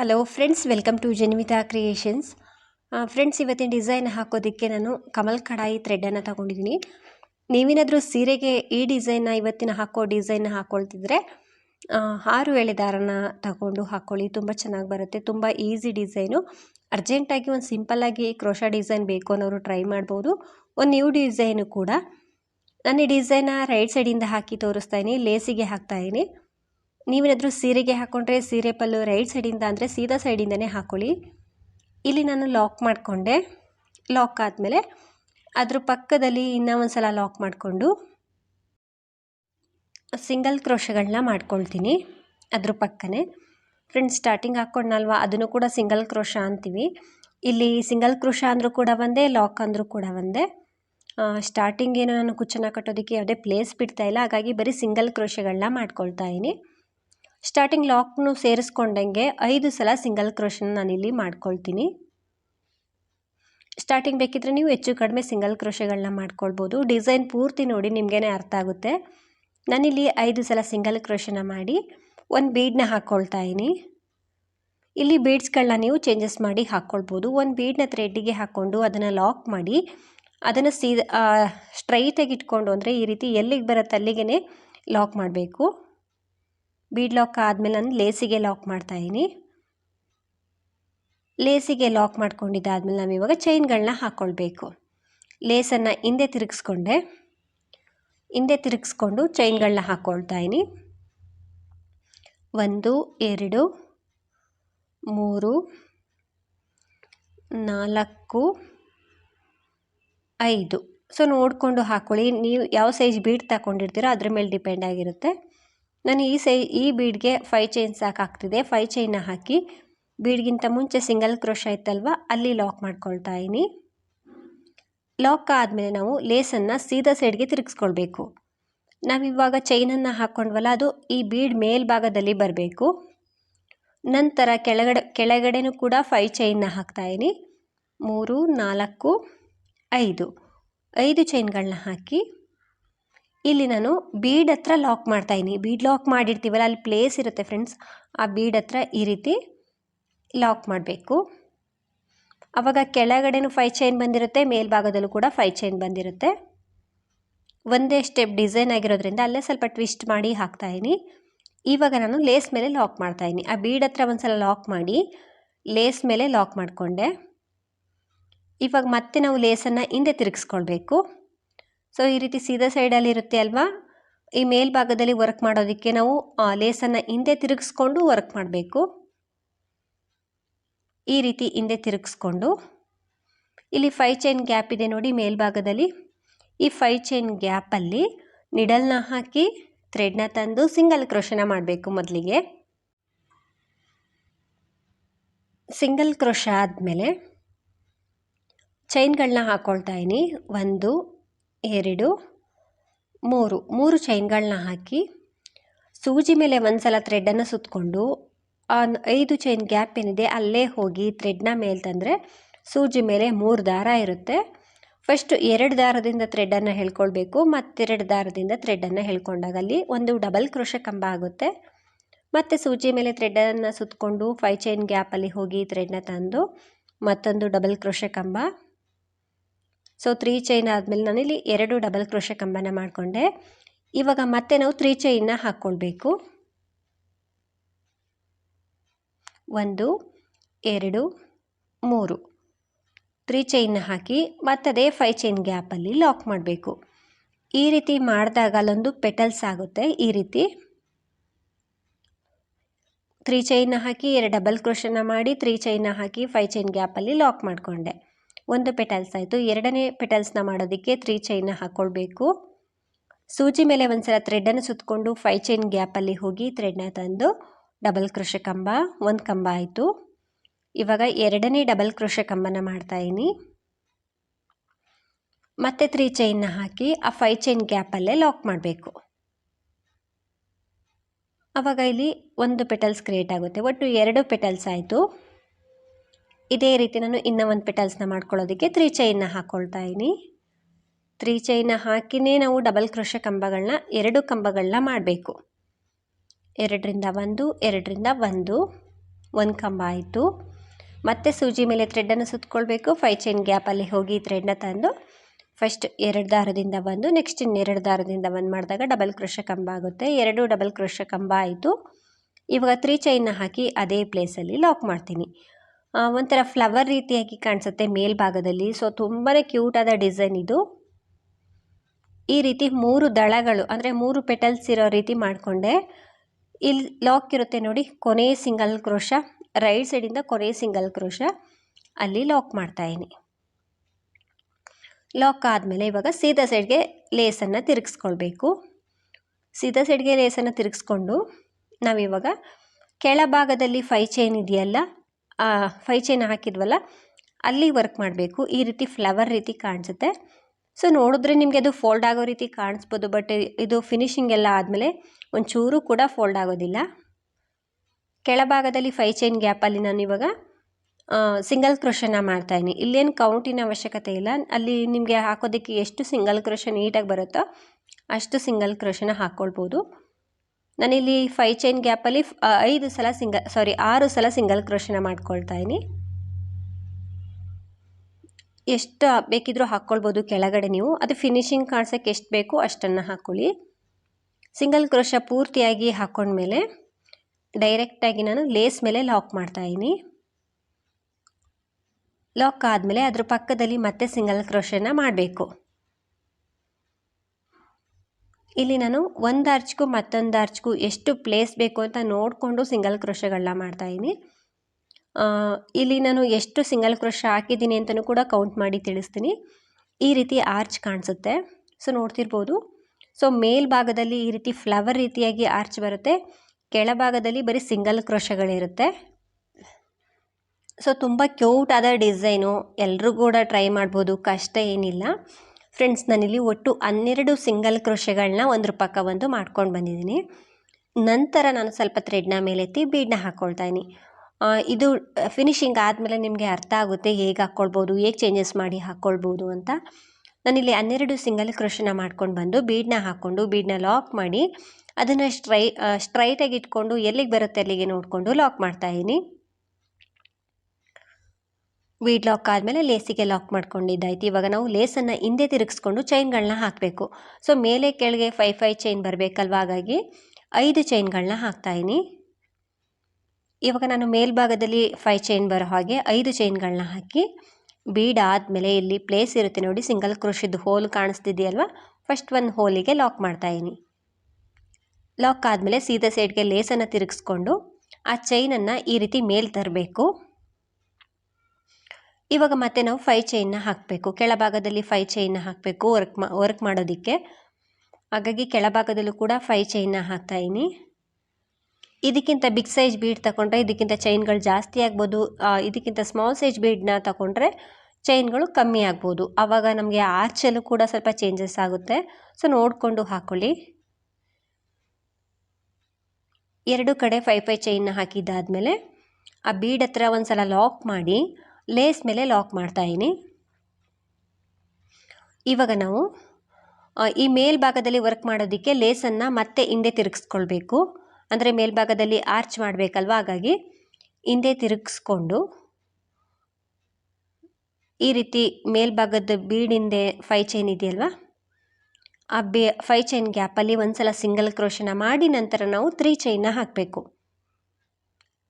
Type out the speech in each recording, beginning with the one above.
Hello friends welcome to Janvitha creations friends ಇವತ್ತಿನ design ಹಾಕೋದಕ್ಕೆ ನಾನು ಕಮಲ್ ಕಡಾಯಿ ಥ್ರೆಡನ್ನು ತಗೊಂಡಿದ್ದೀನಿ ನೀವೇನಾದರೂ ಸೀರೆಗೆ ಈ ಡಿಸೈನ್ನ ಇವತ್ತಿನ ಹಾಕೋ ಡಿಸೈನ್ ಹಾಕ್ಕೊಳ್ತಿದ್ರೆ ಆರು ಎಳೆ ದಾರನ ತಗೊಂಡು ಹಾಕ್ಕೊಳ್ಳಿ ತುಂಬ ಚೆನ್ನಾಗಿ ಬರುತ್ತೆ. ತುಂಬ ಈಸಿ ಡಿಸೈನು ಅರ್ಜೆಂಟಾಗಿ ಒಂದು ಸಿಂಪಲ್ಲಾಗಿ ಕ್ರೋಶ ಡಿಸೈನ್ ಬೇಕು ಅನ್ನೋರು ಟ್ರೈ ಮಾಡ್ಬೋದು. ಒಂದು ನ್ಯೂ ಡಿಸೈನು ಕೂಡ. ನಾನು ಈ ಡಿಸೈನ ರೈಟ್ ಸೈಡಿಂದ ಹಾಕಿ ತೋರಿಸ್ತಾ ಇದ್ದೀನಿ ಲೇಸಿಗೆ ಹಾಕ್ತಾ ಇದ್ದೀನಿ ನೀವೇನಾದರೂ ಸೀರೆಗೆ ಹಾಕ್ಕೊಂಡ್ರೆ ಸೀರೆ ಪಲ್ಲು ರೈಟ್ ಸೈಡಿಂದ ಅಂದರೆ ಸೀದಾ ಸೈಡಿಂದನೇ ಹಾಕ್ಕೊಳ್ಳಿ ಇಲ್ಲಿ ನಾನು ಲಾಕ್ ಮಾಡಿಕೊಂಡೆ. ಲಾಕ್ ಆದಮೇಲೆ ಅದ್ರ ಪಕ್ಕದಲ್ಲಿ ಇನ್ನೂ ಒಂದು ಸಲ ಲಾಕ್ ಮಾಡಿಕೊಂಡು ಸಿಂಗಲ್ ಕ್ರೋಶಗಳನ್ನ ಮಾಡ್ಕೊಳ್ತೀನಿ ಅದ್ರ ಪಕ್ಕನೇ. ಫ್ರೆಂಡ್ಸ್, ಸ್ಟಾರ್ಟಿಂಗ್ ಹಾಕ್ಕೊಂಡ್ನಲ್ವ? ಅದನ್ನು ಕೂಡ ಸಿಂಗಲ್ ಕ್ರೋಶ ಅಂತೀವಿ. ಇಲ್ಲಿ ಸಿಂಗಲ್ ಕ್ರೋಶ ಅಂದರೂ ಕೂಡ ಒಂದೇ, ಲಾಕ್ ಅಂದರೂ ಕೂಡ ಒಂದೇ. ಸ್ಟಾರ್ಟಿಂಗ್ ಏನು ನಾನು ಕುಚ್ಚನ್ನು ಕಟ್ಟೋದಕ್ಕೆ ಯಾವುದೇ ಪ್ಲೇಸ್ ಬಿಡ್ತಾ ಇಲ್ಲ. ಹಾಗಾಗಿ ಬರೀ ಸಿಂಗಲ್ ಕ್ರೋಶಗಳನ್ನ ಮಾಡ್ಕೊಳ್ತಾ ಇದ್ದೀನಿ. ಸ್ಟಾರ್ಟಿಂಗ್ ಲಾಕ್ನು ಸೇರಿಸ್ಕೊಂಡಂಗೆ ಐದು ಸಲ ಸಿಂಗಲ್ ಕ್ರೋಷನ್ ನಾನಿಲ್ಲಿ ಮಾಡ್ಕೊಳ್ತೀನಿ. ಸ್ಟಾರ್ಟಿಂಗ್ ಬೇಕಿದ್ರೆ ನೀವು ಹೆಚ್ಚು ಕಡಿಮೆ ಸಿಂಗಲ್ ಕ್ರೋಷೆಗಳನ್ನ ಮಾಡ್ಕೊಳ್ಬೋದು. ಡಿಸೈನ್ ಪೂರ್ತಿ ನೋಡಿ ನಿಮಗೇನೆ ಅರ್ಥ ಆಗುತ್ತೆ. ನಾನಿಲ್ಲಿ ಐದು ಸಲ ಸಿಂಗಲ್ ಕ್ರೋಷನ ಮಾಡಿ ಒಂದು ಬೀಡನ್ನ ಹಾಕ್ಕೊಳ್ತಾ ಇದ್ದೀನಿ. ಇಲ್ಲಿ ಬೀಡ್ಸ್ಗಳನ್ನ ನೀವು ಚೇಂಜಸ್ ಮಾಡಿ ಹಾಕ್ಕೊಳ್ಬೋದು ಒಂದು ಬೀಡನ್ನ ಥ್ರೆಡ್ಡಿಗೆ ಹಾಕ್ಕೊಂಡು ಅದನ್ನು ಲಾಕ್ ಮಾಡಿ ಅದನ್ನು ಸೀದ ಸ್ಟ್ರೈಟಾಗಿ ಇಟ್ಕೊಂಡು ಅಂದರೆ ಈ ರೀತಿ ಎಲ್ಲಿಗೆ ಬರುತ್ತೆ ಅಲ್ಲಿಗೆ ಲಾಕ್ ಮಾಡಬೇಕು. ಬೀಡ್ ಲಾಕ್ ಆದಮೇಲೆ ನಾನು ಲೇಸಿಗೆ ಲಾಕ್ ಮಾಡ್ತಾಯಿದ್ದೀನಿ ಲೇಸಿಗೆ ಲಾಕ್ ಮಾಡ್ಕೊಂಡಿದ್ದಾದಮೇಲೆ ನಾವು ಇವಾಗ ಚೈನ್ಗಳನ್ನ ಹಾಕ್ಕೊಳ್ಬೇಕು ಲೇಸನ್ನು ಹಿಂದೆ ತಿರುಗಿಸ್ಕೊಂಡೆ. ಹಿಂದೆ ತಿರುಗಿಸ್ಕೊಂಡು ಚೈನ್ಗಳನ್ನ ಹಾಕ್ಕೊಳ್ತಾಯಿನಿ ಒಂದು, ಎರಡು, ಮೂರು, ನಾಲ್ಕು, ಐದು. ಸೊ ನೋಡಿಕೊಂಡು ಹಾಕ್ಕೊಳ್ಳಿ ನೀವು ಯಾವ ಸೈಜ್ ಬೀಡ್ ತಗೊಂಡಿರ್ತೀರೋ ಅದ್ರ ಮೇಲೆ ಡಿಪೆಂಡ್ ಆಗಿರುತ್ತೆ. ನಾನು ಈ ಸೈ, ಈ ಬೀಡ್ಗೆ ಫೈ ಚೈನ್ ಸಾಕಾಗ್ತಿದೆ. ಫೈ ಚೈನ್ನ ಹಾಕಿ ಬೀಡ್ಗಿಂತ ಮುಂಚೆ ಸಿಂಗಲ್ ಕ್ರೋಶ ಇತ್ತಲ್ವ ಅಲ್ಲಿ ಲಾಕ್ ಮಾಡ್ಕೊಳ್ತಾ ಇದ್ದೀನಿ ಲಾಕ್ ಆದಮೇಲೆ ನಾವು ಲೇಸನ್ನು ಸೀದಾ ಸೈಡ್ಗೆ ತಿರುಗಿಸ್ಕೊಳ್ಬೇಕು. ನಾವಿವಾಗ ಚೈನನ್ನು ಹಾಕ್ಕೊಂಡ್ವಲ್ಲ ಅದು ಈ ಬೀಡ್ ಮೇಲ್ಭಾಗದಲ್ಲಿ ಬರಬೇಕು. ನಂತರ ಕೆಳಗಡೆ, ಕೆಳಗಡೆನೂ ಕೂಡ ಫೈ ಚೈನ್ನ ಹಾಕ್ತಾಯಿನಿ ಮೂರು, ನಾಲ್ಕು, ಐದು. ಐದು ಚೈನ್ಗಳನ್ನ ಹಾಕಿ ಇಲ್ಲಿ ನಾನು ಬೀಡ್ ಹತ್ರ ಲಾಕ್ ಮಾಡ್ತಾಯಿದ್ದೀನಿ ಬೀಡ್ ಲಾಕ್ ಮಾಡಿರ್ತೀವಲ್ಲ, ಅಲ್ಲಿ ಪ್ಲೇಸ್ ಇರುತ್ತೆ ಫ್ರೆಂಡ್ಸ್ ಆ ಬೀಡ್ ಹತ್ರ ಈ ರೀತಿ ಲಾಕ್ ಮಾಡಬೇಕು. ಆವಾಗ ಕೆಳಗಡೆನೂ ಫೈ ಚೈನ್ ಬಂದಿರುತ್ತೆ, ಮೇಲ್ಭಾಗದಲ್ಲೂ ಕೂಡ ಫೈ ಚೈನ್ ಬಂದಿರುತ್ತೆ. ಒಂದೇ ಸ್ಟೆಪ್ ಡಿಸೈನ್ ಆಗಿರೋದ್ರಿಂದ ಅಲ್ಲೇ ಸ್ವಲ್ಪ ಟ್ವಿಸ್ಟ್ ಮಾಡಿ ಹಾಕ್ತಾಯಿದ್ದೀನಿ ಇವಾಗ ನಾನು ಲೇಸ್ ಮೇಲೆ ಲಾಕ್ ಮಾಡ್ತಾಯಿದ್ದೀನಿ ಆ ಬೀಡ್ ಹತ್ರ ಒಂದು ಸಲ ಲಾಕ್ ಮಾಡಿ ಲೇಸ್ ಮೇಲೆ ಲಾಕ್ ಮಾಡಿಕೊಂಡೆ. ಇವಾಗ ಮತ್ತೆ ನಾವು ಲೇಸನ್ನು ಹಿಂದೆ ತಿರುಗಿಸ್ಕೊಳ್ಬೇಕು. ಸೊ ಈ ರೀತಿ ಸೀದಾ ಸೈಡಲ್ಲಿ ಇರುತ್ತೆ ಅಲ್ವಾ? ಈ ಮೇಲ್ಭಾಗದಲ್ಲಿ ವರ್ಕ್ ಮಾಡೋದಕ್ಕೆ ನಾವು ಲೇಸನ್ನು ಹಿಂದೆ ತಿರುಗಿಸ್ಕೊಂಡು ವರ್ಕ್ ಮಾಡಬೇಕು. ಈ ರೀತಿ ಹಿಂದೆ ತಿರುಗಿಸ್ಕೊಂಡು. ಇಲ್ಲಿ ಫೈ ಚೈನ್ ಗ್ಯಾಪ್ ಇದೆ ನೋಡಿ ಮೇಲ್ಭಾಗದಲ್ಲಿ. ಈ ಫೈ ಚೈನ್ ಗ್ಯಾಪಲ್ಲಿ ನಿಡಲ್ನ ಹಾಕಿ ಥ್ರೆಡ್ನ ತಂದು ಸಿಂಗಲ್ ಕ್ರೋಶನ ಮಾಡಬೇಕು ಮೊದಲಿಗೆ. ಸಿಂಗಲ್ ಕ್ರೋಶ ಆದಮೇಲೆ ಚೈನ್ಗಳನ್ನ ಹಾಕ್ಕೊಳ್ತಾ ಇದ್ದೀನಿ. ಒಂದು ಎರಡು, ಮೂರು ಮೂರು ಚೈನ್ಗಳನ್ನ ಹಾಕಿ ಸೂಜಿ ಮೇಲೆ ಒಂದು ಸಲ ಥ್ರೆಡ್ಡನ್ನು ಸುತ್ತಕೊಂಡು ಐದು ಚೈನ್ ಗ್ಯಾಪ್ ಏನಿದೆ ಅಲ್ಲೇ ಹೋಗಿ ಥ್ರೆಡ್ನ ಮೇಲೆ ತಂದರೆ ಸೂಜಿ ಮೇಲೆ ಮೂರು ದಾರ ಇರುತ್ತೆ. ಫಸ್ಟು ಎರಡು ದಾರದಿಂದ ಥ್ರೆಡ್ಡನ್ನು ಹೇಳ್ಕೊಳ್ಬೇಕು, ಮತ್ತೆರಡು ದಾರದಿಂದ ಥ್ರೆಡನ್ನು ಹೇಳ್ಕೊಂಡಾಗ ಅಲ್ಲಿ ಒಂದು ಡಬಲ್ ಕ್ರೋಶ ಕಂಬ ಆಗುತ್ತೆ. ಮತ್ತು ಸೂಜಿ ಮೇಲೆ ಥ್ರೆಡ್ಡನ್ನು ಸುತ್ತಕೊಂಡು ಫೈವ್ ಚೈನ್ ಗ್ಯಾಪಲ್ಲಿ ಹೋಗಿ ಥ್ರೆಡ್ನ ತಂದು ಮತ್ತೊಂದು ಡಬಲ್ ಕ್ರೋಶ ಕಂಬ. ಸೊ ತ್ರೀ ಚೈನ್ ಆದಮೇಲೆ ನಾನಿಲ್ಲಿ ಎರಡು ಡಬಲ್ ಕ್ರೋಶ ಕಂಬನ ಮಾಡಿಕೊಂಡೆ. ಇವಾಗ ಮತ್ತೆ ನಾವು ತ್ರೀ ಚೈನ್ನ ಹಾಕ್ಕೊಳ್ಬೇಕು. ಒಂದು, ಎರಡು, ಮೂರು. ತ್ರೀ ಚೈನ್ನ ಹಾಕಿ ಮತ್ತದೇ ಫೈ ಚೈನ್ ಗ್ಯಾಪಲ್ಲಿ ಲಾಕ್ ಮಾಡಬೇಕು. ಈ ರೀತಿ ಮಾಡಿದಾಗ ಅಲ್ಲೊಂದು ಪೆಟಲ್ಸ್ ಆಗುತ್ತೆ. ಈ ರೀತಿ ತ್ರೀ ಚೈನ್ನ ಹಾಕಿ ಎರಡು ಡಬಲ್ ಕ್ರೋಶನ ಮಾಡಿ ತ್ರೀ ಚೈನ್ನ ಹಾಕಿ ಫೈ ಚೈನ್ ಗ್ಯಾಪಲ್ಲಿ ಲಾಕ್ ಮಾಡಿಕೊಂಡೆ. ಒಂದು ಪೆಟಲ್ಸ್ ಆಯಿತು. ಎರಡನೇ ಪೆಟಲ್ಸ್ನ ಮಾಡೋದಕ್ಕೆ ತ್ರೀ ಚೈನ್ನ ಹಾಕ್ಕೊಳ್ಬೇಕು ಸೂಜಿ ಮೇಲೆ ಒಂದು ಸಲ ಥ್ರೆಡನ್ನು ಸುತ್ತಕೊಂಡು ಫೈ ಚೈನ್ ಗ್ಯಾಪಲ್ಲಿ ಹೋಗಿ ಥ್ರೆಡ್ನ ತಂದು ಡಬಲ್ ಕೃಷಿ ಕಂಬ, ಒಂದು ಕಂಬ ಆಯಿತು. ಇವಾಗ ಎರಡನೇ ಡಬಲ್ ಕೃಷಿ ಕಂಬನ ಮಾಡ್ತಾಯಿದ್ದೀನಿ ಮತ್ತೆ ತ್ರೀ ಚೈನ್ನ ಹಾಕಿ ಆ ಫೈ ಚೈನ್ ಗ್ಯಾಪಲ್ಲೇ ಲಾಕ್ ಮಾಡಬೇಕು. ಆವಾಗ ಇಲ್ಲಿ ಒಂದು ಪೆಟಲ್ಸ್ ಕ್ರಿಯೇಟ್ ಆಗುತ್ತೆ. ಒಟ್ಟು ಎರಡು ಪೆಟಲ್ಸ್ ಆಯಿತು. ಇದೇ ರೀತಿ ನಾನು ಇನ್ನೂ ಒಂದು ಪೆಟಲ್ಸ್ನ ಮಾಡ್ಕೊಳ್ಳೋದಕ್ಕೆ ತ್ರೀ ಚೈನ್ನ ಹಾಕ್ಕೊಳ್ತಾ ಇದ್ದೀನಿ. ತ್ರೀ ಚೈನ್ನ ಹಾಕಿನೇ ನಾವು ಡಬಲ್ ಕ್ರೋಶ ಕಂಬಗಳನ್ನ, ಎರಡು ಕಂಬಗಳನ್ನ ಮಾಡಬೇಕು. ಎರಡರಿಂದ ಒಂದು ಎರಡರಿಂದ ಒಂದು ಒಂದು ಕಂಬ ಆಯಿತು. ಮತ್ತೆ ಸೂಜಿ ಮೇಲೆ ಥ್ರೆಡ್ಡನ್ನು ಸುತ್ತಕೊಳ್ಬೇಕು ಫೈವ್ ಚೈನ್ ಗ್ಯಾಪಲ್ಲಿ ಹೋಗಿ ಥ್ರೆಡ್ನ ತಂದು ಫಸ್ಟ್ ಎರಡು ದಾರದಿಂದ ಬಂದು ನೆಕ್ಸ್ಟ್ ಇನ್ನೆರಡು ದಾರದಿಂದ ಒಂದು ಮಾಡಿದಾಗ ಡಬಲ್ ಕ್ರೋಶ ಕಂಬ ಆಗುತ್ತೆ. ಎರಡು ಡಬಲ್ ಕ್ರೋಶ ಕಂಬ ಆಯಿತು. ಇವಾಗ ತ್ರೀ ಚೈನ್ನ ಹಾಕಿ ಅದೇ ಪ್ಲೇಸಲ್ಲಿ ಲಾಕ್ ಮಾಡ್ತೀನಿ. ಒಂಥರ ಫ್ಲವರ್ ರೀತಿಯಾಗಿ ಕಾಣಿಸುತ್ತೆ ಮೇಲ್ಭಾಗದಲ್ಲಿ. ಸೊ ತುಂಬಾ ಕ್ಯೂಟಾದ ಡಿಸೈನ್ ಇದು. ಈ ರೀತಿ ಮೂರು ದಳಗಳು, ಅಂದರೆ ಮೂರು ಪೆಟಲ್ಸ್ ಇರೋ ರೀತಿ ಮಾಡಿಕೊಂಡೆ. ಇಲ್ಲಿ ಲಾಕ್ ಇರುತ್ತೆ ನೋಡಿ, ಕೊನೆ ಸಿಂಗಲ್ ಕ್ರೋಶ ರೈಟ್ ಸೈಡಿಂದ ಕೊನೆ ಸಿಂಗಲ್ ಕ್ರೋಶ ಅಲ್ಲಿ ಲಾಕ್ ಮಾಡ್ತಾಯಿನಿ ಲಾಕ್ ಆದಮೇಲೆ ಇವಾಗ ಸೀದಾ ಸೈಡ್ಗೆ ಲೇಸನ್ನು ತಿರುಗಿಸ್ಕೊಳ್ಬೇಕು. ಸೀದಾ ಸೈಡ್ಗೆ ಲೇಸನ್ನು ತಿರುಗಿಸ್ಕೊಂಡು ನಾವಿವಾಗ ಕೆಳಭಾಗದಲ್ಲಿ ಫೈ ಚೈನ್ ಇದೆಯಲ್ಲ ಫೈ ಚೈನ್ ಹಾಕಿದ್ವಲ್ಲ, ಅಲ್ಲಿ ವರ್ಕ್ ಮಾಡಬೇಕು. ಈ ರೀತಿ ಫ್ಲವರ್ ರೀತಿ ಕಾಣಿಸುತ್ತೆ. ಸೊ ನೋಡಿದ್ರೆ ನಿಮಗೆ ಅದು ಫೋಲ್ಡ್ ಆಗೋ ರೀತಿ ಕಾಣಿಸ್ಬೋದು ಬಟ್ ಇದು ಫಿನಿಶಿಂಗ್ ಎಲ್ಲ ಆದಮೇಲೆ ಒಂಚೂರು ಕೂಡ ಫೋಲ್ಡ್ ಆಗೋದಿಲ್ಲ. ಕೆಳಭಾಗದಲ್ಲಿ ಫೈ ಚೈನ್ ಗ್ಯಾಪಲ್ಲಿ ನಾನು ಇವಾಗ ಸಿಂಗಲ್ ಕ್ರೋಷನ್ನ ಮಾಡ್ತಾಯಿನಿ ಇಲ್ಲೇನು ಕೌಂಟಿನ ಅವಶ್ಯಕತೆ ಇಲ್ಲ. ಅಲ್ಲಿ ನಿಮಗೆ ಹಾಕೋದಕ್ಕೆ ಎಷ್ಟು ಸಿಂಗಲ್ ಕ್ರೋಷನ್ ನೀಟಾಗಿ ಬರುತ್ತೋ ಅಷ್ಟು ಸಿಂಗಲ್ ಕ್ರೋಷನ್ನ ಹಾಕ್ಕೊಳ್ಬೋದು ನಾನಿಲ್ಲಿ ಫೈ ಚೈನ್ ಗ್ಯಾಪಲ್ಲಿ ಐದು ಸಲ ಸಿಂಗಲ್ ಸಾರಿ ಆರು ಸಲ ಸಿಂಗಲ್ ಕ್ರೋಶನ ಮಾಡ್ಕೊಳ್ತಾ ಇದ್ದೀನಿ. ಎಷ್ಟು ಬೇಕಿದ್ರೂ ಹಾಕ್ಕೊಳ್ಬೋದು ಕೆಳಗಡೆ ನೀವು. ಅದು ಫಿನಿಶಿಂಗ್ ಕಾಣಿಸೋಕ್ಕೆ ಎಷ್ಟು ಬೇಕು ಅಷ್ಟನ್ನು ಹಾಕ್ಕೊಳ್ಳಿ ಸಿಂಗಲ್ ಕ್ರೋಶ ಪೂರ್ತಿಯಾಗಿ ಹಾಕ್ಕೊಂಡ್ಮೇಲೆ ಡೈರೆಕ್ಟಾಗಿ ನಾನು ಲೇಸ್ ಮೇಲೆ ಲಾಕ್ ಮಾಡ್ತಾಯಿದ್ದೀನಿ ಲಾಕ್ ಆದಮೇಲೆ ಅದ್ರ ಪಕ್ಕದಲ್ಲಿ ಮತ್ತೆ ಸಿಂಗಲ್ ಕ್ರೋಶನ ಮಾಡಬೇಕು. ಇಲ್ಲಿ ನಾನು ಒಂದು ಆರ್ಚ್ಗೂ ಮತ್ತೊಂದು ಆರ್ಚ್ಗೂ ಎಷ್ಟು ಪ್ಲೇಸ್ ಬೇಕು ಅಂತ ನೋಡಿಕೊಂಡು ಸಿಂಗಲ್ ಕ್ರೋಶಗಳನ್ನ ಮಾಡ್ತಾಯಿದ್ದೀನಿ ಇಲ್ಲಿ ನಾನು ಎಷ್ಟು ಸಿಂಗಲ್ ಕ್ರೋಶ ಹಾಕಿದ್ದೀನಿ ಅಂತಲೂ ಕೂಡ ಕೌಂಟ್ ಮಾಡಿ ತಿಳಿಸ್ತೀನಿ. ಈ ರೀತಿ ಆರ್ಚ್ ಕಾಣಿಸುತ್ತೆ. ಸೊ ನೋಡ್ತಿರ್ಬೋದು. ಸೊ ಮೇಲ್ಭಾಗದಲ್ಲಿ ಈ ರೀತಿ ಫ್ಲವರ್ ರೀತಿಯಾಗಿ ಆರ್ಚ್ ಬರುತ್ತೆ. ಕೆಳಭಾಗದಲ್ಲಿ ಬರೀ ಸಿಂಗಲ್ ಕ್ರೋಶಗಳಿರುತ್ತೆ ಸೊ ತುಂಬ ಕ್ಯೂಟ್ ಆದ ಡಿಸೈನು ಎಲ್ಲರೂ ಕೂಡ ಟ್ರೈ ಮಾಡ್ಬೋದು. ಕಷ್ಟ ಏನಿಲ್ಲ. ಫ್ರೆಂಡ್ಸ್ ನಾನಿಲ್ಲಿ ಒಟ್ಟು ಹನ್ನೆರಡು ಸಿಂಗಲ್ ಕ್ರೋಶೆಗಳನ್ನ ಒಂದು ಪಕ್ಕ ಒಂದು ಮಾಡ್ಕೊಂಡು ಬಂದಿದ್ದೀನಿ. ನಂತರ ನಾನು ಸ್ವಲ್ಪ ಥ್ರೆಡ್ನ ಮೇಲೆತ್ತಿ ಬೀಡ್ನ ಹಾಕ್ಕೊಳ್ತಾ ಇದ್ದೀನಿ. ಇದು ಫಿನಿಶಿಂಗ್ ಆದಮೇಲೆ ನಿಮಗೆ ಅರ್ಥ ಆಗುತ್ತೆ ಹೇಗೆ ಹಾಕ್ಕೊಳ್ಬೋದು ಹೇಗೆ ಚೇಂಜಸ್ ಮಾಡಿ ಹಾಕ್ಕೊಳ್ಬೋದು ಅಂತ. ನಾನಿಲ್ಲಿ ಹನ್ನೆರಡು ಸಿಂಗಲ್ ಕ್ರೋಶನ ಮಾಡ್ಕೊಂಡು ಬಂದು ಬೀಡ್ನ ಹಾಕ್ಕೊಂಡು ಬೀಡ್ನ ಲಾಕ್ ಮಾಡಿ ಅದನ್ನು ಸ್ಟ್ರೈ ಸ್ಟ್ರೈಟಾಗಿ ಇಟ್ಕೊಂಡು ಎಲ್ಲಿಗೆ ಬರುತ್ತೆ ಅಲ್ಲಿಗೆ ನೋಡಿಕೊಂಡು ಲಾಕ್ ಮಾಡ್ತಾಯಿದ್ದೀನಿ ಬೀಡ್ ಲಾಕ್ ಆದಮೇಲೆ ಲೇಸಿಗೆ ಲಾಕ್ ಮಾಡ್ಕೊಂಡಿದ್ದಾಯ್ತು. ಇವಾಗ ನಾವು ಲೇಸನ್ನು ಹಿಂದೆ ತಿರುಗಿಸ್ಕೊಂಡು ಚೈನ್ಗಳನ್ನ ಹಾಕಬೇಕು. ಸೊ ಮೇಲೆ ಕೆಳಗೆ ಫೈ ಫೈ ಚೈನ್ ಬರಬೇಕಲ್ವ? ಹಾಗಾಗಿ ಐದು ಚೈನ್ಗಳನ್ನ ಹಾಕ್ತಾಯಿನಿ ಇವಾಗ ನಾನು ಮೇಲ್ಭಾಗದಲ್ಲಿ ಫೈ ಚೈನ್ ಬರೋ ಹಾಗೆ ಐದು ಚೈನ್ಗಳನ್ನ ಹಾಕಿ ಬೀಡ್ ಆದಮೇಲೆ ಇಲ್ಲಿ ಪ್ಲೇಸ್ ಇರುತ್ತೆ ನೋಡಿ ಸಿಂಗಲ್ ಕ್ರೋಶದ್ದು ಹೋಲ್ ಕಾಣಿಸ್ತಿದೆಯಲ್ವ? ಫಸ್ಟ್ ಒಂದು ಹೋಲಿಗೆ ಲಾಕ್ ಮಾಡ್ತಾಯಿನಿ ಲಾಕ್ ಆದಮೇಲೆ ಸೀದಾ ಸೈಡ್ಗೆ ಲೇಸನ್ನು ತಿರುಗಿಸ್ಕೊಂಡು ಆ ಚೈನನ್ನು ಈ ರೀತಿ ಮೇಲೆ ತರಬೇಕು. ಇವಾಗ ಮತ್ತೆ ನಾವು ಫೈ ಚೈನ್ನ ಹಾಕಬೇಕು. ಕೆಳಭಾಗದಲ್ಲಿ ಫೈ ಚೈನ್ನ ಹಾಕಬೇಕು ವರ್ಕ್ ಮಾ ವರ್ಕ್ ಮಾಡೋದಕ್ಕೆ. ಹಾಗಾಗಿ ಕೆಳಭಾಗದಲ್ಲೂ ಕೂಡ ಫೈ ಚೈನ್ನ ಹಾಕ್ತಾಯಿನಿ ಇದಕ್ಕಿಂತ ಬಿಗ್ ಸೈಜ್ ಬೀಡ್ ತಗೊಂಡ್ರೆ ಇದಕ್ಕಿಂತ ಚೈನ್ಗಳು ಜಾಸ್ತಿ ಆಗ್ಬೋದು. ಇದಕ್ಕಿಂತ ಸ್ಮಾಲ್ ಸೈಜ್ ಬೀಡನ್ನ ತಗೊಂಡ್ರೆ ಚೈನ್ಗಳು ಕಮ್ಮಿ ಆಗ್ಬೋದು. ಆವಾಗ ನಮಗೆ ಆರ್ಚಲ್ಲೂ ಕೂಡ ಸ್ವಲ್ಪ ಚೇಂಜಸ್ ಆಗುತ್ತೆ. ಸೊ ನೋಡಿಕೊಂಡು ಹಾಕ್ಕೊಳ್ಳಿ ಎರಡು ಕಡೆ ಫೈ ಫೈ ಚೈನ್ನ ಹಾಕಿದ್ದಾದಮೇಲೆ ಆ ಬೀಡ್ ಹತ್ರ ಒಂದು ಸಲ ಲಾಕ್ ಮಾಡಿ ಲೇಸ್ ಮೇಲೆ ಲಾಕ್ ಮಾಡ್ತಾಯಿನಿ ಇವಾಗ ನಾವು ಈ ಮೇಲ್ಭಾಗದಲ್ಲಿ ವರ್ಕ್ ಮಾಡೋದಕ್ಕೆ ಲೇಸನ್ನು ಮತ್ತೆ ಹಿಂದೆ ತಿರುಗಿಸ್ಕೊಳ್ಬೇಕು. ಅಂದರೆ ಮೇಲ್ಭಾಗದಲ್ಲಿ ಆರ್ಚ್ ಮಾಡಬೇಕಲ್ವ? ಹಾಗಾಗಿ ಹಿಂದೆ ತಿರುಗಿಸ್ಕೊಂಡು ಈ ರೀತಿ ಮೇಲ್ಭಾಗದ ಬೀಡಿಂದೆ ಫೈ ಚೈನ್ ಇದೆಯಲ್ವ? ಆ ಬೇ, ಫೈ ಚೈನ್ ಗ್ಯಾಪಲ್ಲಿ ಒಂದು ಸಲ ಸಿಂಗಲ್ ಕ್ರೋಶನ ಮಾಡಿ ನಂತರ ನಾವು ತ್ರೀ ಚೈನ್ನ ಹಾಕಬೇಕು.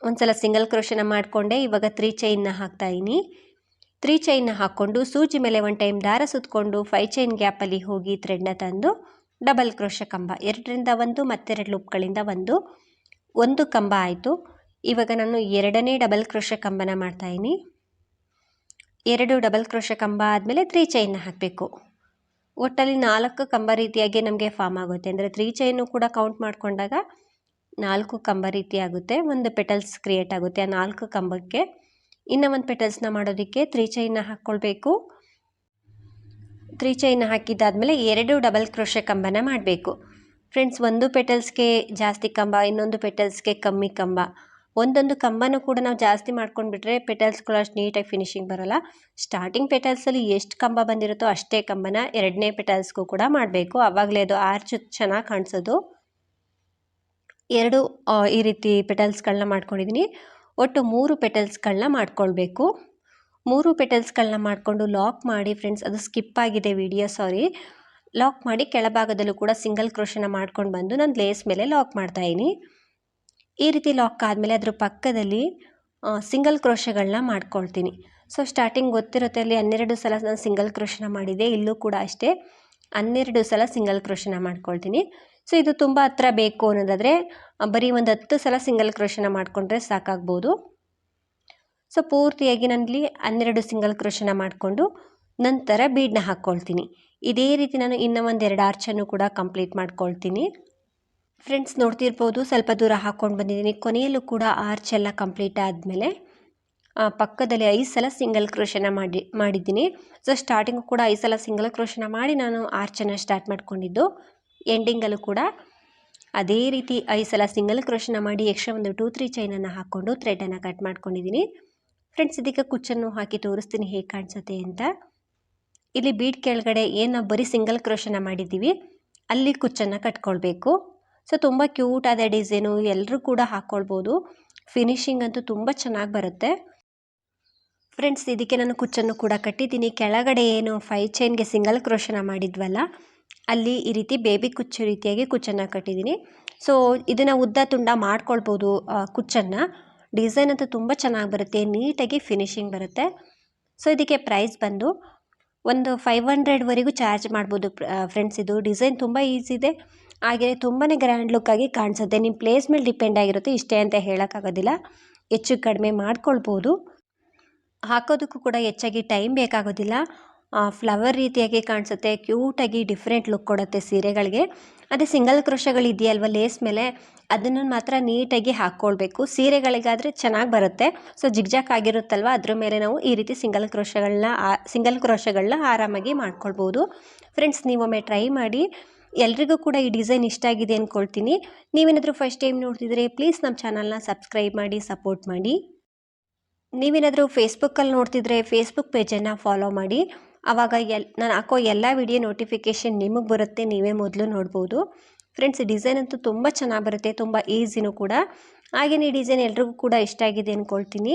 ಒಂದು ಸಲ ಸಿಂಗಲ್ ಕ್ರೋಶನ ಮಾಡಿಕೊಂಡೆ, ಇವಾಗ ತ್ರೀ ಚೈನ್ನ ಹಾಕ್ತಾಯಿನಿ ತ್ರೀ ಚೈನ್ನ ಹಾಕ್ಕೊಂಡು ಸೂಜಿ ಮೇಲೆ ಒನ್ ಟೈಮ್ ದಾರ ಸುತ್ತಕೊಂಡು ಫೈ ಚೈನ್ ಗ್ಯಾಪಲ್ಲಿ ಹೋಗಿ ಥ್ರೆಡ್ನ ತಂದು ಡಬಲ್ ಕ್ರೋಶ ಕಂಬ. ಎರಡರಿಂದ ಒಂದು, ಮತ್ತೆರಡು ಲೂಪ್ಗಳಿಂದ ಒಂದು. ಒಂದು ಕಂಬ ಆಯಿತು. ಇವಾಗ ನಾನು ಎರಡನೇ ಡಬಲ್ ಕ್ರೋಶ ಕಂಬನ ಮಾಡ್ತಾಯಿನಿ ಎರಡು ಡಬಲ್ ಕ್ರೋಶ ಕಂಬ ಆದಮೇಲೆ ತ್ರೀ ಚೈನ್ನ ಹಾಕಬೇಕು. ಒಟ್ಟಲ್ಲಿ ನಾಲ್ಕು ಕಂಬ ರೀತಿಯಾಗಿ ನಮಗೆ ಫಾರ್ಮ್ ಆಗುತ್ತೆ. ಅಂದರೆ ತ್ರೀ ಚೈನು ಕೂಡ ಕೌಂಟ್ ಮಾಡಿಕೊಂಡಾಗ ನಾಲ್ಕು ಕಂಬ ರೀತಿ ಆಗುತ್ತೆ ಒಂದು ಪೆಟಲ್ಸ್ ಕ್ರಿಯೇಟ್ ಆಗುತ್ತೆ ಆ ನಾಲ್ಕು ಕಂಬಕ್ಕೆ. ಇನ್ನು ಒಂದು ಪೆಟಲ್ಸ್ನ ಮಾಡೋದಕ್ಕೆ ತ್ರೀ ಚೈನ ಹಾಕ್ಕೊಳ್ಬೇಕು ತ್ರೀ ಚೈನ್ ಹಾಕಿದ್ದಾದಮೇಲೆ ಎರಡು ಡಬಲ್ ಕ್ರೋಶೆ ಕಂಬನ ಮಾಡಬೇಕು. ಫ್ರೆಂಡ್ಸ್, ಒಂದು ಪೆಟಲ್ಸ್ಗೆ ಜಾಸ್ತಿ ಕಂಬ, ಇನ್ನೊಂದು ಪೆಟಲ್ಸ್ಗೆ ಕಮ್ಮಿ ಕಂಬ. ಒಂದೊಂದು ಕಂಬನೂ ಕೂಡ ನಾವು ಜಾಸ್ತಿ ಮಾಡ್ಕೊಂಡ್ಬಿಟ್ರೆ ಪೆಟಲ್ಸ್ಗಳು ಅಷ್ಟು ನೀಟಾಗಿ ಫಿನಿಶಿಂಗ್ ಬರೋಲ್ಲ. ಸ್ಟಾರ್ಟಿಂಗ್ ಪೆಟಲ್ಸಲ್ಲಿ ಎಷ್ಟು ಕಂಬ ಬಂದಿರುತ್ತೋ ಅಷ್ಟೇ ಕಂಬನ ಎರಡನೇ ಪೆಟಲ್ಸ್ಗೂ ಕೂಡ ಮಾಡಬೇಕು. ಆವಾಗಲೇ ಅದು ಆರ್ಚ್ ಚೆನ್ನಾಗಿ ಕಾಣಿಸೋದು. ಎರಡು ಈ ರೀತಿ ಪೆಟಲ್ಸ್ಗಳನ್ನ ಮಾಡ್ಕೊಂಡಿದ್ದೀನಿ ಒಟ್ಟು ಮೂರು ಪೆಟಲ್ಸ್ಗಳನ್ನ ಮಾಡ್ಕೊಳ್ಬೇಕು. ಮೂರು ಪೆಟಲ್ಸ್ಗಳನ್ನ ಮಾಡಿಕೊಂಡು ಲಾಕ್ ಮಾಡಿ ಫ್ರೆಂಡ್ಸ್, ಅದು ಸ್ಕಿಪ್ ಆಗಿದೆ ವಿಡಿಯೋ, ಸಾರಿ. ಲಾಕ್ ಮಾಡಿ ಕೆಳಭಾಗದಲ್ಲೂ ಕೂಡ ಸಿಂಗಲ್ ಕ್ರೋಷನ ಮಾಡ್ಕೊಂಡು ಬಂದು ನಾನು ಲೇಸ್ ಮೇಲೆ ಲಾಕ್ ಮಾಡ್ತಾಯಿದ್ದೀನಿ ಈ ರೀತಿ ಲಾಕ್ ಆದಮೇಲೆ ಅದ್ರ ಪಕ್ಕದಲ್ಲಿ ಸಿಂಗಲ್ ಕ್ರೋಶಗಳನ್ನ ಮಾಡ್ಕೊಳ್ತೀನಿ. ಸೊ, ಸ್ಟಾರ್ಟಿಂಗ್ ಗೊತ್ತಿರುತ್ತೆ ಅಲ್ಲಿ ಹನ್ನೆರಡು ಸಲ ನಾನು ಸಿಂಗಲ್ ಕ್ರೋಷನ ಮಾಡಿದೆ ಇಲ್ಲೂ ಕೂಡ ಅಷ್ಟೇ. ಹನ್ನೆರಡು ಸಲ ಸಿಂಗಲ್ ಕ್ರೋಷನ ಮಾಡ್ಕೊಳ್ತೀನಿ. ಸೊ, ಇದು ತುಂಬ ಹತ್ರ ಬೇಕು ಅನ್ನೋದಾದರೆ ಬರೀ ಒಂದು ಹತ್ತು ಸಲ ಸಿಂಗಲ್ ಕ್ರೋಶನ ಮಾಡಿಕೊಂಡ್ರೆ ಸಾಕಾಗ್ಬೋದು. ಸೊ, ಪೂರ್ತಿಯಾಗಿ ನನ್ನಲ್ಲಿ ಹನ್ನೆರಡು ಸಿಂಗಲ್ ಕ್ರೋಶನ ಮಾಡಿಕೊಂಡು ನಂತರ ಬೀಡನ್ನ ಹಾಕ್ಕೊಳ್ತೀನಿ ಇದೇ ರೀತಿ ನಾನು ಇನ್ನೂ ಒಂದೆರಡು ಆರ್ಚನ್ನು ಕೂಡ ಕಂಪ್ಲೀಟ್ ಮಾಡ್ಕೊಳ್ತೀನಿ. ಫ್ರೆಂಡ್ಸ್ ನೋಡ್ತಿರ್ಬೋದು, ಸ್ವಲ್ಪ ದೂರ ಹಾಕ್ಕೊಂಡು ಬಂದಿದ್ದೀನಿ. ಕೊನೆಯಲ್ಲೂ ಕೂಡ ಆರ್ಚ್ ಎಲ್ಲ ಕಂಪ್ಲೀಟ್ ಆದಮೇಲೆ ಪಕ್ಕದಲ್ಲಿ ಐದು ಸಲ ಸಿಂಗಲ್ ಕ್ರೋಶನ ಮಾಡಿ, ಮಾಡಿದ್ದೀನಿ. ಸೊ ಸ್ಟಾರ್ಟಿಂಗು ಕೂಡ ಐದು ಸಲ ಸಿಂಗಲ್ ಕ್ರೋಶನ ಮಾಡಿ ನಾನು ಆರ್ಚನ್ನು ಸ್ಟಾರ್ಟ್ ಮಾಡ್ಕೊಂಡಿದ್ದು. ಎಂಡಿಂಗಲ್ಲೂ ಕೂಡ ಅದೇ ರೀತಿ ಐದು ಸಲ ಸಿಂಗಲ್ ಕ್ರೋಶನ ಮಾಡಿ ಎಕ್ಸ್ಟ್ರಾ ಒಂದು ಟೂ ತ್ರೀ ಚೈನನ್ನು ಹಾಕ್ಕೊಂಡು ಥ್ರೆಡನ್ನು ಕಟ್ ಮಾಡ್ಕೊಂಡಿದ್ದೀನಿ. ಫ್ರೆಂಡ್ಸ್ ಇದಕ್ಕೆ ಕುಚ್ಚನ್ನು ಹಾಕಿ ತೋರಿಸ್ತೀನಿ ಹೇಗೆ ಕಾಣಿಸುತ್ತೆ ಅಂತ. ಇಲ್ಲಿ ಬೀಟ್ ಕೆಳಗಡೆ ಏನು ಬರೀ ಸಿಂಗಲ್ ಕ್ರೋಶನ ಮಾಡಿದ್ದೀವಿ, ಅಲ್ಲಿ ಕುಚ್ಚನ್ನು ಕಟ್ಕೊಳ್ಬೇಕು. ಸೊ ತುಂಬ ಕ್ಯೂಟ್ ಆದ ಡಿಸೈನು ಎಲ್ಲರೂ ಕೂಡ ಹಾಕ್ಕೊಳ್ಬೋದು ಫಿನಿಶಿಂಗ್ ಅಂತೂ ತುಂಬ ಚೆನ್ನಾಗಿ ಬರುತ್ತೆ. ಫ್ರೆಂಡ್ಸ್ ಇದಕ್ಕೆ ನಾನು ಕುಚ್ಚನ್ನು ಕೂಡ ಕಟ್ಟಿದ್ದೀನಿ. ಕೆಳಗಡೆ ಏನು ಫೈ ಚೈನ್ಗೆ ಸಿಂಗಲ್ ಕ್ರೋಶನ ಮಾಡಿದ್ವಲ್ಲ ಅಲ್ಲಿ ಈ ರೀತಿ ಬೇಬಿ ಕುಚ್ಚು ರೀತಿಯಾಗಿ ಕುಚ್ಚನ್ನು ಕಟ್ಟಿದ್ದೀನಿ. ಸೊ ಇದನ್ನು ಉದ್ದ ತುಂಡ ಮಾಡ್ಕೊಳ್ಬೋದು ಕುಚ್ಚನ್ನು. ಡಿಸೈನ್ ಅಂತೂ ತುಂಬ ಚೆನ್ನಾಗಿ ಬರುತ್ತೆ, ನೀಟಾಗಿ ಫಿನಿಶಿಂಗ್ ಬರುತ್ತೆ. ಸೊ ಇದಕ್ಕೆ ಪ್ರೈಸ್ ಬಂದು ಒಂದು ಫೈವ್ ಹಂಡ್ರೆಡ್ವರೆಗೂ ಚಾರ್ಜ್ ಮಾಡ್ಬೋದು ಫ್ರೆಂಡ್ಸ್ ಇದು. ಡಿಸೈನ್ ತುಂಬ ಈಸಿ ಇದೆ. ಹಾಗೆ ತುಂಬಾ ಗ್ರ್ಯಾಂಡ್ ಲುಕ್ಕಾಗಿ ಕಾಣಿಸುತ್ತೆ. ನಿಮ್ಮ ಪ್ಲೇಸ್ ಮೇಲೆ ಡಿಪೆಂಡ್ ಆಗಿರುತ್ತೆ, ಇಷ್ಟೇ ಅಂತ ಹೇಳೋಕ್ಕಾಗೋದಿಲ್ಲ. ಹೆಚ್ಚು ಕಡಿಮೆ ಮಾಡ್ಕೊಳ್ಬೋದು. ಹಾಕೋದಕ್ಕೂ ಕೂಡ ಹೆಚ್ಚಾಗಿ ಟೈಮ್ ಬೇಕಾಗೋದಿಲ್ಲ. ಫ್ಲವರ್ ರೀತಿಯಾಗಿ ಕಾಣಿಸುತ್ತೆ ಕ್ಯೂಟಾಗಿ ಡಿಫ್ರೆಂಟ್ ಲುಕ್ ಕೊಡುತ್ತೆ ಸೀರೆಗಳಿಗೆ. ಅದೇ ಸಿಂಗಲ್ ಕ್ರೋಶಗಳು ಇದೆಯಲ್ವ ಲೇಸ್ ಮೇಲೆ? ಅದನ್ನು ಮಾತ್ರ ನೀಟಾಗಿ ಹಾಕ್ಕೊಳ್ಬೇಕು. ಸೀರೆಗಳಿಗಾದರೆ ಚೆನ್ನಾಗಿ ಬರುತ್ತೆ. ಸೊ ಜಿಗ್ಜಾಕ್ ಆಗಿರುತ್ತಲ್ವ, ಅದ್ರ ಮೇಲೆ ನಾವು ಈ ರೀತಿ ಸಿಂಗಲ್ ಕ್ರೋಶಗಳನ್ನ ಸಿಂಗಲ್ ಕ್ರೋಶಗಳನ್ನ ಆರಾಮಾಗಿ ಮಾಡ್ಕೊಳ್ಬೋದು. ಫ್ರೆಂಡ್ಸ್ ನೀವೊಮ್ಮೆ ಟ್ರೈ ಮಾಡಿ. ಎಲ್ರಿಗೂ ಕೂಡ ಈ ಡಿಸೈನ್ ಇಷ್ಟ ಆಗಿದೆ ಅಂದ್ಕೊಳ್ತೀನಿ ನೀವೇನಾದರೂ ಫಸ್ಟ್ ಟೈಮ್ ನೋಡ್ತಿದ್ರೆ ಪ್ಲೀಸ್ ನಮ್ಮ ಚಾನಲ್ನ ಸಬ್ಸ್ಕ್ರೈಬ್ ಮಾಡಿ ಸಪೋರ್ಟ್ ಮಾಡಿ. ನೀವೇನಾದರೂ ಫೇಸ್ಬುಕ್ಕಲ್ಲಿ ನೋಡ್ತಿದ್ರೆ ಫೇಸ್ಬುಕ್ ಪೇಜನ್ನು ಫಾಲೋ ಮಾಡಿ. ಆವಾಗ ಎಲ್, ನಾನು ಹಾಕೋ ಎಲ್ಲ ವಿಡಿಯೋ ನೋಟಿಫಿಕೇಷನ್ ನಿಮಗೆ ಬರುತ್ತೆ, ನೀವೇ ಮೊದಲು ನೋಡ್ಬೋದು. ಫ್ರೆಂಡ್ಸ್ ಡಿಸೈನ್ ಅಂತೂ ತುಂಬ ಚೆನ್ನಾಗಿ ಬರುತ್ತೆ, ತುಂಬ ಈಸಿನೂ ಕೂಡ. ಹಾಗೆಯೇ ಈ ಡಿಸೈನ್ ಎಲ್ರಿಗೂ ಕೂಡ ಇಷ್ಟ ಆಗಿದೆ ಅಂದ್ಕೊಳ್ತೀನಿ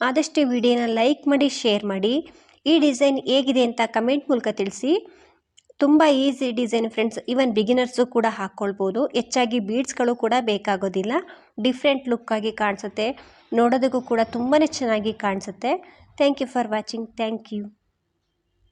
ಆದಷ್ಟು ವಿಡಿಯೋನ ಲೈಕ್ ಮಾಡಿ ಶೇರ್ ಮಾಡಿ. ಈ ಡಿಸೈನ್ ಹೇಗಿದೆ ಅಂತ ಕಮೆಂಟ್ ಮೂಲಕ ತಿಳಿಸಿ. ತುಂಬ easy design friends even beginners ಕೂಡ ಹಾಕ್ಕೊಳ್ಬೋದು ಹೆಚ್ಚಾಗಿ ಬೀಡ್ಸ್ಗಳು ಕೂಡ ಬೇಕಾಗೋದಿಲ್ಲ. ಡಿಫ್ರೆಂಟ್ ಲುಕ್ಕಾಗಿ ಕಾಣಿಸುತ್ತೆ. ನೋಡೋದಕ್ಕೂ ಕೂಡ ತುಂಬಾ ಚೆನ್ನಾಗಿ ಕಾಣಿಸುತ್ತೆ. Thank you for watching thank you